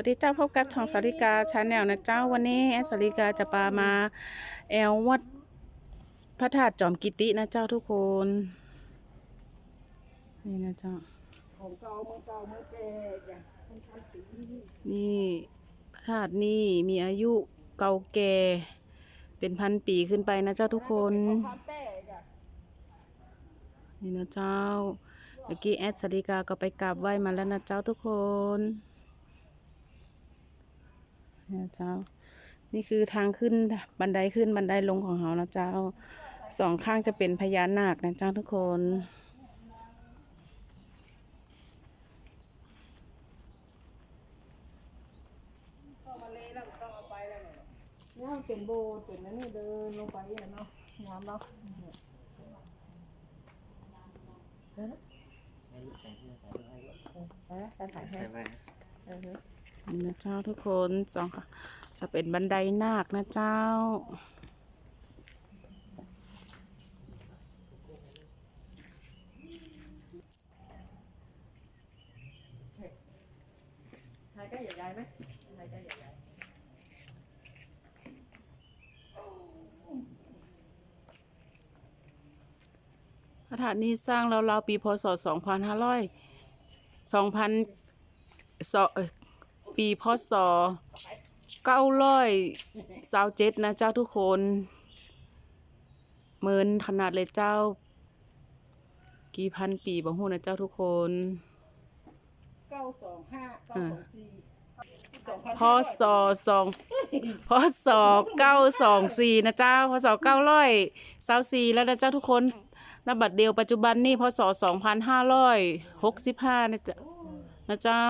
วัสดีเจ้าพบกับช่องสาริกาชาแนลนะเจ้าวันนี้แอดสาริกาจะปามาแอลวัดพระธาตุจอมกิตินะเจ้าทุกคนนี่นะเจ้าของเก่าเมื่อแก่จ้ะมันทำสีนี่พระธาตุนี่มีอายุเก่าแก่เป็นพันปีขึ้นไปนะเจ้าทุกคนนี่นะเจ้าเมื่อกี้แอดสาริกาก็ไปกราบไหว้มาแล้วนะเจ้าทุกคน เจ้า นี่คือทางขึ้นบันไดขึ้นบันไดลงของเขานะเจ้าสองข้างจะเป็นพญานาคนะเจ้าทุกคนเข้ามาเลยแล้วต้องเอาไปแล้วเนี่ยเนี่ยมันเป็นโบสถ์เป็นนั่นนี่เดินลงไปเนี่ยเนาะงามเนาะเออการถ่ายให้เออ นี่นะเจ้าทุกคนสองค่ะ จะเป็นบันไดนาคนะเจ้าถ่ายกล้ใหญ่ๆไหมถ่ายใกล้ใหญ่พระธาตุนี้สร้างราวๆปีพศ 2500 2000สอเอ่อปีพศ927นะเจ้าทุกคนเมินขนาดเลยเจ้า กี่พันปีบ่ฮู้นะเจ้าทุกคนๆเก้าสองห้าเก้าสองสี่สองพันพศสองพศเก้าสองสี่นะเจ้าพศเก้าร้อยสาสี่แล้วนะเจ้าทุกคนนบัดเดียวปัจจุบันนี่พศสองพันห้าร้อยหกสิบห้านะเจ้านะเจ้า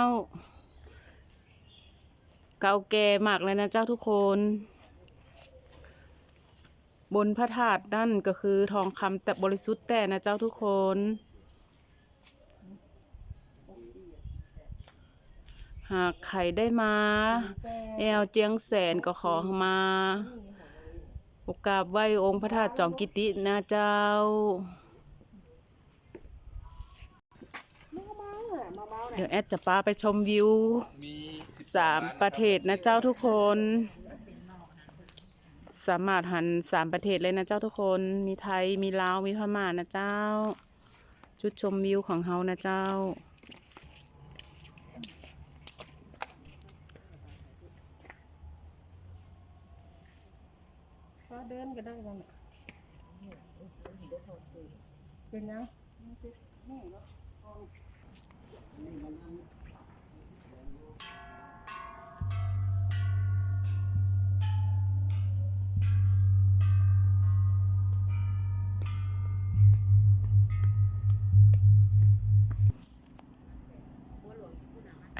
เก่าแก่มากเลยนะเจ้าทุกคน บนพระธาตุนั่นก็คือทองคำแต่บริสุทธิ์แต่นะเจ้าทุกคน หากใครได้มา แอลเจียงแสนก็ขอมาโอกาบไหวองค์พระธาตุจอมกิตินะเจ้าเมาอะมา เดี๋ยวแอดจะพาไปชมวิวสามประเทศนะเจ้าทุกคน สามารถหันสามประเทศเลยนะเจ้าทุกคน มีไทยมีลาวมีพม่านะเจ้า จุดชมวิวของเฮานะเจ้าก็เดินก็ได้บ้างเนี่ยเป็นยัง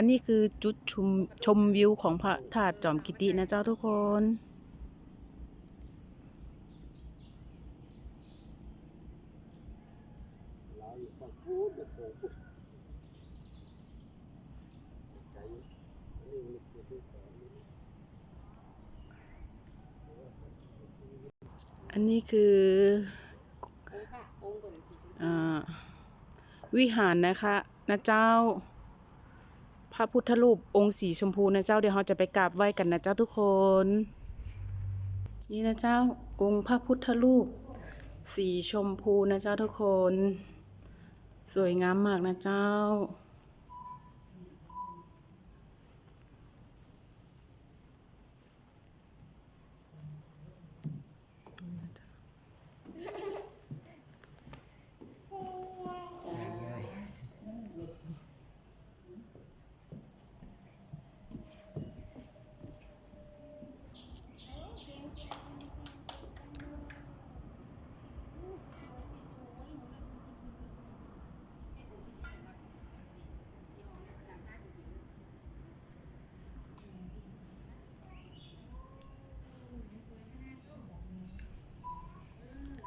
อันนี้คือจุดชมชมวิวของพระธาตุจอมกิตินะเจ้าทุกคนอันนี้คืออวิหารนะคะนะเจ้า ระพุทธรูปองค์สีชมพูนะเจ้าเดี๋ยวเราจะไปกราบไหว้กันนะเจ้าทุกคน นี่นะเจ้าองค์พระพุทธรูป สีชมพูนะเจ้าทุกคน สวยงามมากนะเจ้า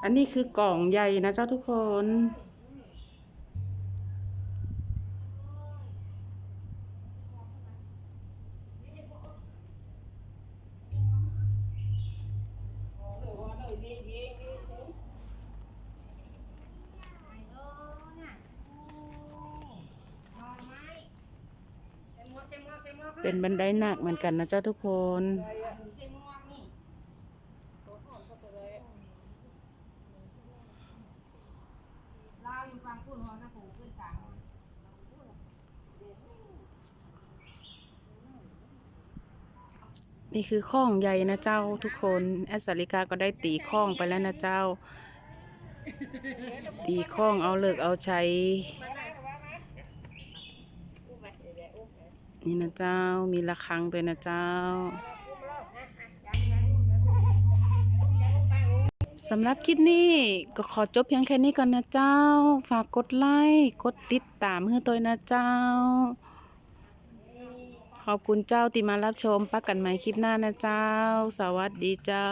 อันนี้คือกล่องใหญ่นะเจ้าทุกคน เป็นบันไดหนักเหมือนกันนะเจ้าทุกคน นี่คือข้องใหญ่นะเจ้าทุกคนแอดสาริกาก็ได้ตีข้องไปแล้วนะเจ้า ตีข้องเอาเลิกเอาใช้นี่นะเจ้ามีระฆังด้วยนะเจ้าสำหรับคลิปนี้ก็ขอจบเพียงแค่นี้ก่อนนะเจ้า ฝากกดไลค์กดติดตามให้ตัวนะเจ้า ขอบคุณเจ้าที่มารับชมปักกันใหม่คลิปหน้านะเจ้า สวัสดีเจ้า